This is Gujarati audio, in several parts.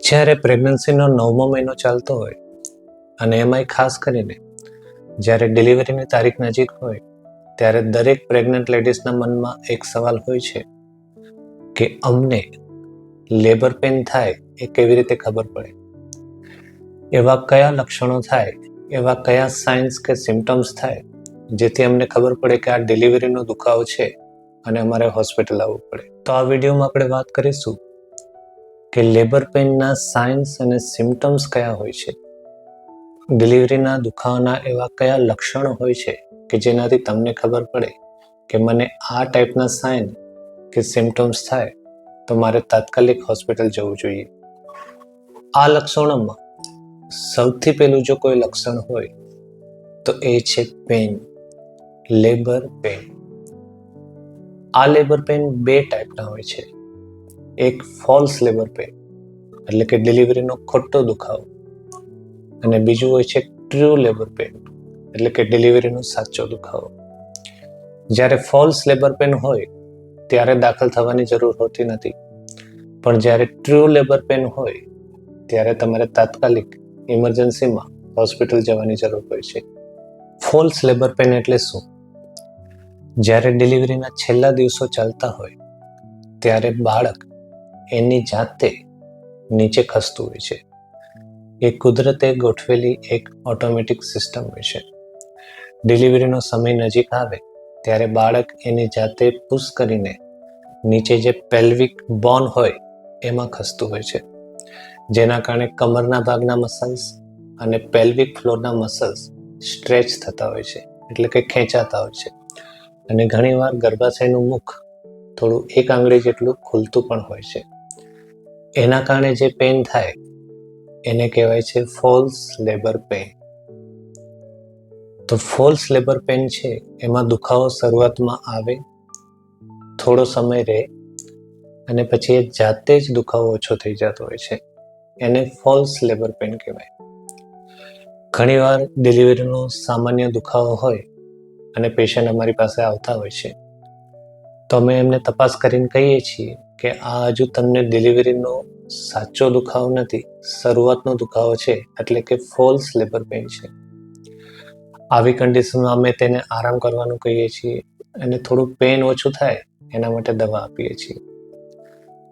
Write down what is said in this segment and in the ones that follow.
જ્યારે પ્રેગ્નન્સીનો નવમો મહિનો ચાલતો હોય અને એમાંય ખાસ કરીને જ્યારે ડિલિવરીની તારીખ નજીક હોય, ત્યારે દરેક પ્રેગ્નન્ટ લેડીઝના મનમાં એક સવાલ હોય છે કે અમને લેબર પેન થાય એ કેવી રીતે ખબર પડે? એવા કયા લક્ષણો થાય? એવા કયા સાઇન્સ કે સિમ્ટમ્સ થાય જેથી અમને ખબર પડે કે આ ડિલિવરીનો દુખાવો છે અને અમારે હોસ્પિટલ આવવું પડે? તો આ વિડીયોમાં આપણે વાત કરીશું કે લેબર પેઇનના સાઇન્સ અને સિમ્ટમ્સ કયા હોય છે? ડિલિવરીના દુખાવાના એવા કયા લક્ષણો હોય છે કે જેનાથી તમને ખબર પડે કે મને આ ટાઈપના સાઇન કે સિમ્ટમ્સ થાય તો મારે તાત્કાલિક હોસ્પિટલ જવું જોઈએ? આ લક્ષણોમાં સૌથી પહેલું જો કોઈ લક્ષણ હોય તો એ છે પેન લેબર પેન આ લેબર પેન બે ટાઈપના હોય છે. એક ફોલ્સ લેબર પેન એટલે કે ડિલિવરીનો ખોટો દુખાવો. અને બીજું હોય છે ટ્રુ લેબર પેન એટલે કે ડિલિવરીનો સાચો દુખાવો. જ્યારે ફોલ્સ લેબર પેન હોય, ત્યારે દાખલ થવાની જરૂર હોતી નથી. પણ જ્યારે ટ્રુ લેબર પેન હોય, ત્યારે તમારે તાત્કાલિક ઇમરજન્સીમાં હોસ્પિટલ જવાની જરૂર હોય છે. ફોલ્સ લેબર પેન એટલે શું? જ્યારે ડિલિવરીના છેલ્લા દિવસો ચાલતા હોય, ત્યારે બાળક એની જાતે નીચે ખસતું હોય છે. એ કુદરતે ગોઠવેલી એક ઓટોમેટિક સિસ્ટમ હોય છે. ડિલિવરીનો સમય નજીક આવે ત્યારે બાળક એની જાતે પુશ કરીને નીચે જે પેલ્વિક બોન હોય એમાં ખસતું હોય છે. જેના કારણે કમરના ભાગના મસલ્સ અને પેલ્વિક ફ્લોરના મસલ્સ સ્ટ્રેચ થતા હોય છે, એટલે કે ખેંચાતા હોય છે. અને ઘણીવાર ગર્ભાશયનું મુખ થોડું એક આંગળી જેટલું ખુલતું પણ હોય છે. એના કારણે જે પેન થાય, એને કહેવાય છે ફોલ્સ લેબર પેન તો ફોલ્સ લેબર પેન છે, એમાં દુખાવો શરૂઆતમાં આવે, થોડો સમય રહે, અને પછી એ જાતે જ દુખાવો ઓછો થઈ જતો હોય છે. એને ફોલ્સ લેબર પેન કહેવાય. ઘણીવાર ડિલિવરીનો સામાન્ય દુખાવો હોય, અને પેશન્ટ અમારી પાસે આવતા હોય છે. તો અમે એમને તપાસ કરીને કહીએ છીએ કે આ હજુ તમને ડિલિવરીનો સાચો દુખાવો નથી, શરૂઆતનો દુખાવો છે, એટલે કે ફોલ્સ લેબર પેઇન છે. આવી કન્ડિશનમાં અમે તેને આરામ કરવાનું કહીએ છીએ અને થોડું પેન ઓછું થાય એના માટે દવા આપીએ છીએ.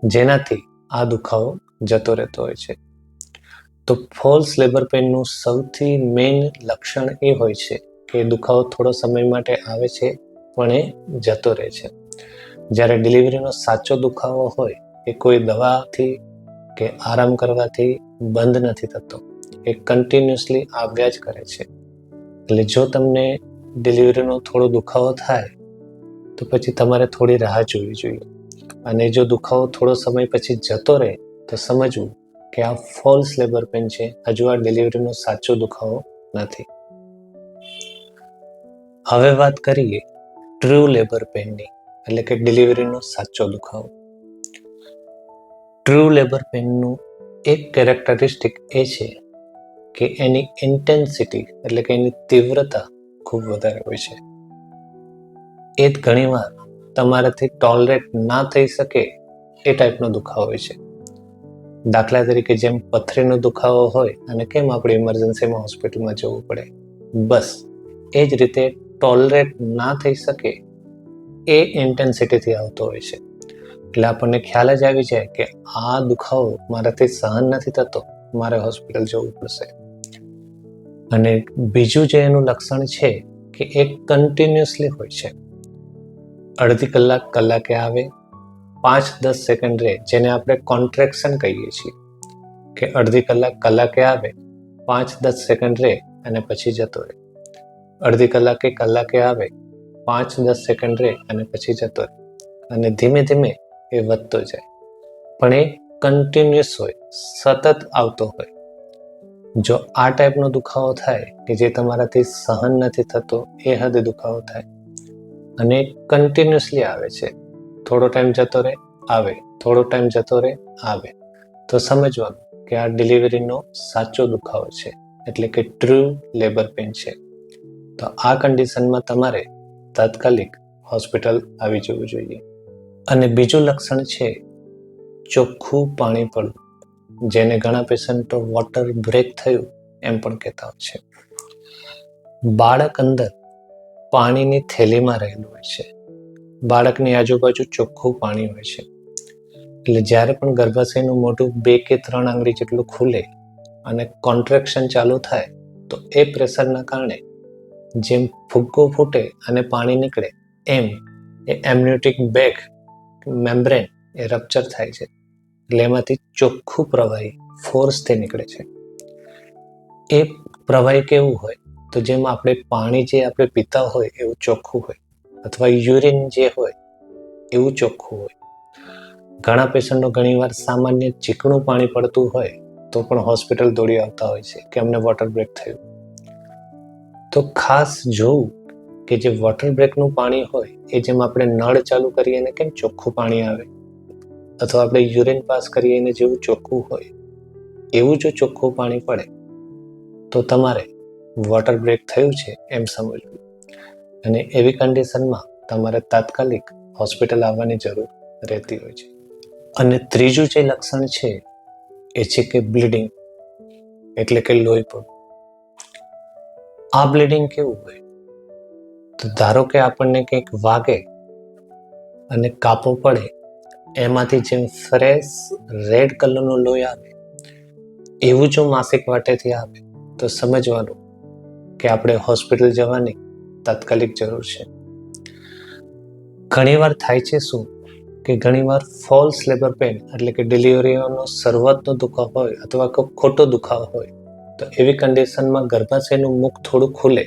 જેનાથી આ દુખાવો જતો રહેતો હોય છે. તો ફોલ્સ લેબર પેઇનનું સૌથી મેઇન લક્ષણ એ હોય છે કે દુખાવો થોડો સમય માટે આવે છે, પણ એ જતો રહે છે. જ્યારે ડિલિવરીનો સાચો દુખાવો હોય એ કોઈ દવાથી કે આરામ કરવાથી બંધ નથી થતો, એ કન્ટિન્યુઅસલી આવ્યા જ કરે છે. એટલે જો તમને ડિલિવરીનો થોડો દુખાવો થાય, તો પછી તમારે થોડી રાહ જોવી જોઈએ. અને જો દુખાવો થોડો સમય પછી જતો રહે, તો સમજવું કે આ ફોલ્સ લેબર પેન છે. હજુ આ ડિલિવરીનો સાચો દુખાવો નથી. હવે વાત કરીએ ટ્રુ લેબર પેનની એટલે કે ડિલિવરીનો સાચો દુખાવો. ટ્રુ લેબર પેનનું એક કેરેક્ટરિસ્ટિક એ છે કે એની ઇન્ટેન્સિટી એટલે કે એની તીવ્રતા ખૂબ વધારે હોય છે. એ જ ઘણીવાર તમારાથી ટોલરેટ ના થઈ શકે એ ટાઈપનો દુખાવો હોય છે. દાખલા તરીકે જેમ પથરીનો દુખાવો હોય અને કેમ આપણે ઇમરજન્સીમાં હોસ્પિટલમાં જવું પડે? બસ, એ જ રીતે ટોલરેટ ના થઈ શકે એ ઇન્ટેન્સિટીથી આવતો હોય છે. એટલે આપણને ખ્યાલ જ આવી જાય કે આ દુખાવો મારાથી સહન નથી થતો, મારે હોસ્પિટલ જવું પડશે. અને બીજું જે એનું લક્ષણ છે કે એ કન્ટિન્યુઅસલી હોય છે. અડધી કલાક, કલાકે આવે, પાંચ, દસ સેકન્ડ રહે, જેને આપણે કોન્ટ્રેક્શન કહીએ છીએ. કે અડધી કલાક, કલાકે આવે, પાંચ, દસ સેકન્ડ રહે, અને પછી જતો રહે. અડધી કલાકે કલાકે આવે પાંચ દસ સેકન્ડ રહે અને પછી જતો રહે. અને ધીમે ધીમે એ વધતો જાય. પણ એ કન્ટિન્યુઅસ હોય, સતત આવતો હોય. જો આ ટાઈપનો દુખાવો થાય કે જે તમારાથી સહન નથી થતો, એ હદે દુખાવો થાય. અને કન્ટિન્યુઅસલી આવે છે. થોડો ટાઈમ જતો રહે, આવે. થોડો ટાઈમ જતો રહે, આવે. તો સમજવાનું કે આ ડિલિવરીનો સાચો દુખાવો છે. એટલે કે ટ્રુ લેબર પેન છે. તો આ કન્ડિશનમાં તમારે તાત્કાલિક હોસ્પિટલ આવી જવું જોઈએ. અને બીજું લક્ષણ છે ચોખ્ખું પાણી પડવું. જેને ઘણા પેશન્ટો વોટર બ્રેક થયું એમ પણ કહેતા હોય છે. બાળક અંદર પાણીની થેલીમાં રહેલું હોય છે. બાળકની આજુબાજુ ચોખ્ખું પાણી હોય છે. એટલે જ્યારે પણ ગર્ભાશયનું મોઢું બે કે ત્રણ આંગળી જેટલું ખુલે અને કોન્ટ્રેક્શન ચાલુ થાય, તો એ પ્રેશરના કારણે જેમ ફુગ્ગો ફૂટે અને પાણી નીકળે, એમ એ એમ્યુટિક બેગ, મેમ્બ્રેન એ રપ્ચર થાય છે. એટલે એમાંથી ચોખ્ખું પ્રવાહી ફોર્સથી નીકળે છે. એ પ્રવાહી કેવું હોય? તો જેમ આપણે પાણી જે આપણે પીતા હોય એવું ચોખ્ખું હોય, અથવા યુરિન જે હોય એવું ચોખ્ખું હોય. ઘણા પેશન્ટો ઘણીવાર સામાન્ય ચીકણું પાણી પડતું હોય તો પણ હોસ્પિટલ દોડી આવતા હોય છે કે અમને વોટર બ્રેક થયું. તો ખાસ જોવું કે જે વોટર બ્રેકનું પાણી હોય, એ જેમ આપણે નળ ચાલુ કરીએ ને કેમ ચોખ્ખું પાણી આવે, અથવા આપણે યુરિન પાસ કરીએ ને જેવું ચોખ્ખું હોય, એવું જો ચોખ્ખું પાણી પડે, તો તમારે વોટર બ્રેક થયું છે એમ સમજવું. અને એવી કન્ડિશનમાં તમારે તાત્કાલિક હોસ્પિટલ આવવાની જરૂર રહેતી હોય છે. અને ત્રીજું જે લક્ષણ છે, એ છે કે બ્લીડિંગ એટલે કે લોહી પડવું આ બ્લીડિંગ કેવું હોય? તો ધારો કે આપણને કંઈક વાગે અને કાપો પડે, એમાંથી જેમ ફ્રેશ રેડ કલરનું લોહી આવે, એવું જો માસિક વાટેથી આવે, તો સમજવાનું કે આપણે હોસ્પિટલ જવાની તાત્કાલિક જરૂર છે. ઘણીવાર થાય છે શું કે ઘણીવાર ફોલ્સ લેબર પેન એટલે કે ડિલિવરીનો શરૂઆતનો દુખાવો હોય અથવા ખોટો દુખાવો હોય તો એવી કન્ડિશનમાં ગર્ભાશયનું મુખ થોડું ખુલે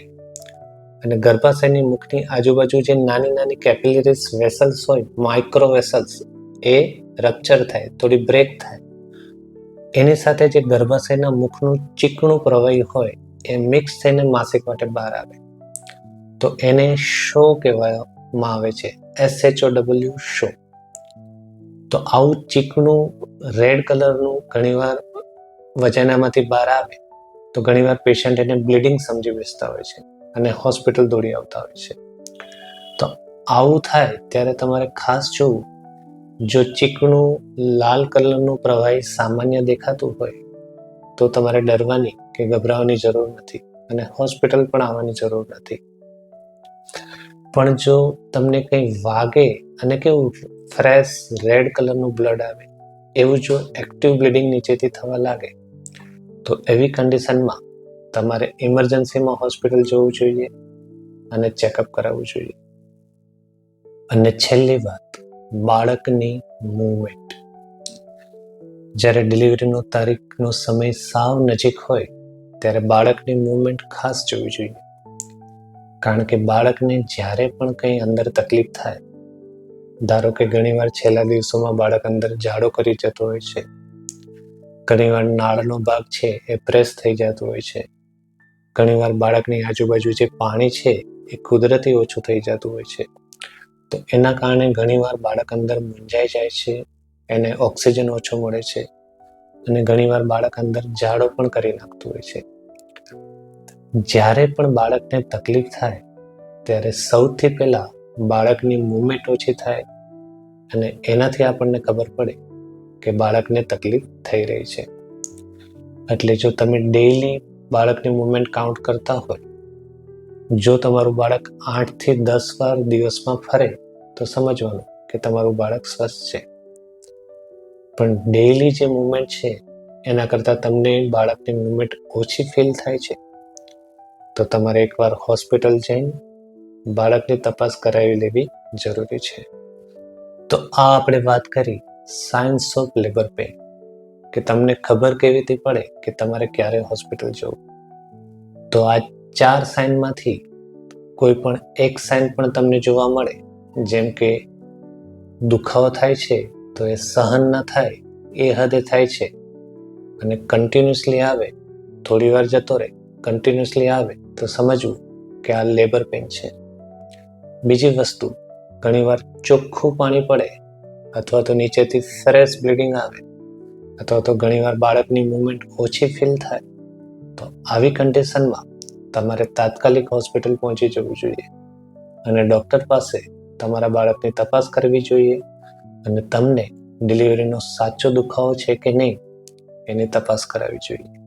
અને ગર્ભાશયની મુખની આજુબાજુ જે નાની નાની કેપિલરીસ વેસલ્સ હોય માઇક્રો વેસલ્સ એ રપ્ચર થાય, થોડી બ્રેક થાય. એની સાથે જે ગર્ભાશયના મુખનું ચીકણું પ્રવાહી હોય, એ મિક્સ થઈને માસિક માટે બહાર આવે. તો એને શો કહેવામાં આવે છે? S H O W show. તો આવું ચીકણું રેડ કલરનું ઘણીવાર વજાનામાંથી બહાર આવે. તો ઘણીવાર પેશન્ટ એને બ્લીડિંગ સમજી બેસતા હોય છે અને હોસ્પિટલ દોડી આવતા હોય છે. તો આવું થાય ત્યારે તમારે ખાસ જોવું, જો ચીકણું લાલ કલરનું પ્રવાહી સામાન્ય દેખાતું હોય, તો તમારે ડરવાની કે ગભરાવાની જરૂર નથી અને હોસ્પિટલ પણ આવવાની જરૂર નથી. પણ જો તમને કંઈ વાગે અને કેવું ફ્રેશ રેડ કલરનું બ્લડ આવે, એવું જો એક્ટિવ બ્લીડિંગ નીચેથી થવા લાગે તો એવી કન્ડિશનમાં તમારે ઇમરજન્સીમાં હોસ્પિટલ જવું જોઈએ અને ચેકઅપ કરાવવું જોઈએ. અને છેલ્લી વાત, બાળકની મૂવમેન્ટ જ્યારે ડિલિવરીનો તારીખનો સમય સાવ નજીક હોય, ત્યારે બાળકની મૂવમેન્ટ ખાસ જોવી જોઈએ. કારણ કે બાળકને જ્યારે પણ કંઈ અંદર તકલીફ થાય, ધારો કે ઘણીવાર છેલ્લા દિવસોમાં બાળક અંદર જાડો કરી જતો હોય છે ઘણીવાર નાળનો ભાગ છે એ પ્રેસ થઈ જતો હોય છે. ઘણીવાર બાળકની આજુબાજુ જે પાણી છે એ કુદરતી ઓછું થઈ જતું હોય છે. તો એના કારણે ઘણીવાર બાળક અંદર મૂંઝાઈ જાય છે, એને ઓક્સિજન ઓછો મળે છે અને ઘણીવાર બાળક અંદર ઝાડો પણ કરી નાખતું હોય છે. જ્યારે પણ બાળકને તકલીફ થાય, ત્યારે સૌથી પહેલાં બાળકની મૂવમેન્ટ ઓછી થાય અને એનાથી આપણને ખબર પડે કે બાળકને તકલીફ થઈ રહી છે. એટલે જો તમે ડેઈલી બાળકની મૂવમેન્ટ કાઉન્ટ કરતા હોય, જો તમારું બાળક આઠથી દસ વાર દિવસમાં ફરે, તો સમજવાનું કે તમારું બાળક સ્વસ્થ છે. પણ ડેઈલી જે મૂવમેન્ટ છે, એના કરતાં તમને બાળકની મૂવમેન્ટ ઓછી ફીલ થાય છે. તો તમારે એકવાર હોસ્પિટલ જઈને બાળકની તપાસ કરાવી લેવી જરૂરી છે. તો આ આપણે વાત કરી સાયન્સ ઓફ લેબર પેન કે તમને ખબર કેવી રીતે પડે કે તમારે ક્યારે હોસ્પિટલ જવું? તો આ ચાર સાઇનમાંથી કોઈ પણ એક સાઇન પણ તમને જોવા મળે, જેમ કે દુખાવો થાય છે, તો એ સહન ન થાય, એ હદે થાય છે. અને કન્ટિન્યુઅસલી આવે, થોડી વાર જતો રહે કન્ટિન્યુઅસલી આવે, તો સમજવું કે આ લેબર પેન છે. બીજી વસ્તુ, ઘણીવાર ચોખ્ખું પાણી પડે અથવા તો નીચેથી સરસ બ્લીડિંગ આવે, અથવા તો ઘણીવાર બાળકની મૂવમેન્ટ ઓછી ફીલ થાય, તો આવી કન્ડિશનમાં તમારે તાત્કાલિક હોસ્પિટલ પહોંચી જવું જોઈએ. અને ડૉક્ટર પાસે તમારા બાળકની તપાસ કરવી જોઈએ અને તમને ડિલિવરીનો સાચો દુખાવો છે કે નહીં, એની તપાસ કરાવવી જોઈએ.